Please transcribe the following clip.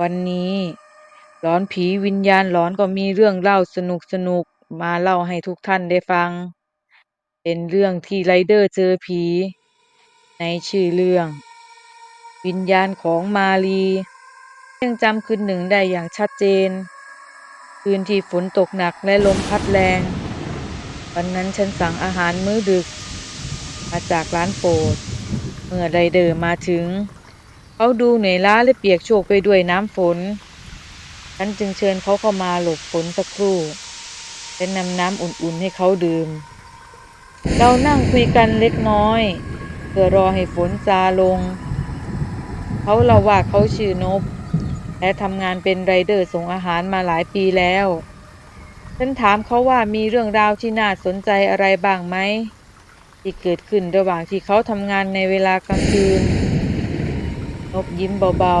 วันนี้หลอนผีวิญญาณหลอนก็มีเรื่องเล่าสนุกๆมาเล่าให้ทุกท่านได้ฟัง เป็นเรื่องที่ไรเดอร์เจอผี ในชื่อเรื่อง วิญญาณของมาลียังจำคืนหนึ่งได้อย่างชัดเจน คืนที่ฝนตกหนักและลมพัดแรง วันนั้นฉันสั่งอาหารมื้อดึก มาจากร้านโปรด เมื่อไรเดอร์มาถึง เขาดูเหนื่อยล้าและเปียกโชกไปด้วยน้ำฝน ฉันจึงเชิญเขาเข้ามาหลบฝนสักครู่และนำน้ำอุ่นๆให้เขาดื่ม เรานั่งคุยกันเล็กน้อย เพื่อรอให้ฝนซาลง เขาเล่าว่าเขาชื่อนบ และทำงานเป็นไรเดอร์ส่งอาหารมาหลายปีแล้ว ฉันถามเขาว่ามีเรื่องราวที่น่าสนใจอะไรบ้างไหม ที่เกิดขึ้นระหว่างที่เขาทำงานในเวลากลางคืนน บยิ้มเบา